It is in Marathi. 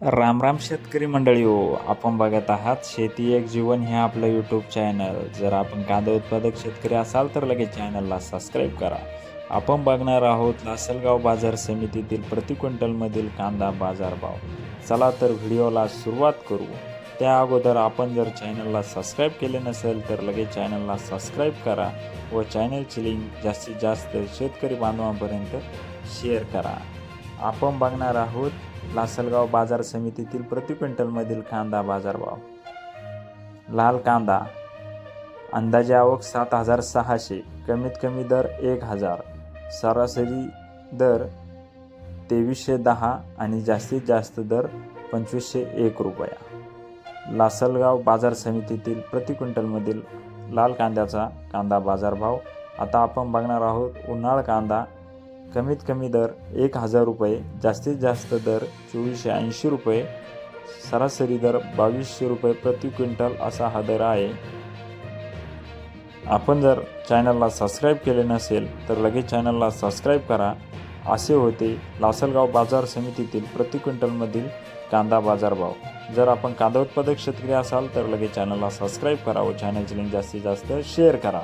राम राम शेतकरी मंडळी हो आपण बघत आहात शेती एक जीवन हे आपलं यूट्यूब चॅनल जर आपण कांदा उत्पादक शेतकरी असाल तर लगेच चॅनलला सबस्क्राईब करा. आपण बघणार आहोत लासलगाव बाजार समितीतील प्रति क्विंटलमधील कांदा बाजारभाव चला तर व्हिडिओला सुरुवात करू. त्या अगोदर आपण जर चॅनलला सबस्क्राईब केले नसेल तर लगेच चॅनलला सबस्क्राईब करा व चॅनलची लिंक जास्तीत जास्त शेतकरी बांधवांपर्यंत शेअर करा. आपण बघणार आहोत लासलगाव बाजार समितीतील प्रति क्विंटलमधील कांदा बाजारभाव. लाल कांदा अंदाजे आवक सात हजार सहाशे कमीत कमी दर एक हजार सरासरी दर तेवीसशे दहा आणि जास्तीत जास्त दर पंचवीसशे एक रुपया. लासलगाव बाजार समितीतील प्रति क्विंटलमधील लाल कांद्याचा कांदा बाजारभाव. आता आपण बघणार आहोत उन्हाळ कांदा कमीत कमी दर एक हजार रुपये जास्तीत जास्त दर चोवीसशे ऐंशी रुपये सरासरी दर बावीसशे रुपये प्रति क्विंटल असा हा दर आहे. आपण जर चॅनलला सबस्क्राईब केले नसेल तर लगेच चॅनलला सबस्क्राईब करा. असे होते लासलगाव बाजार समितीतील प्रति क्विंटलमधील कांदा बाजारभाव जर आपण कांदा उत्पादक शेतकरी असाल तर लगेच चॅनलला सबस्क्राईब करा व चॅनलची लिंक जास्तीत जास्त शेअर करा.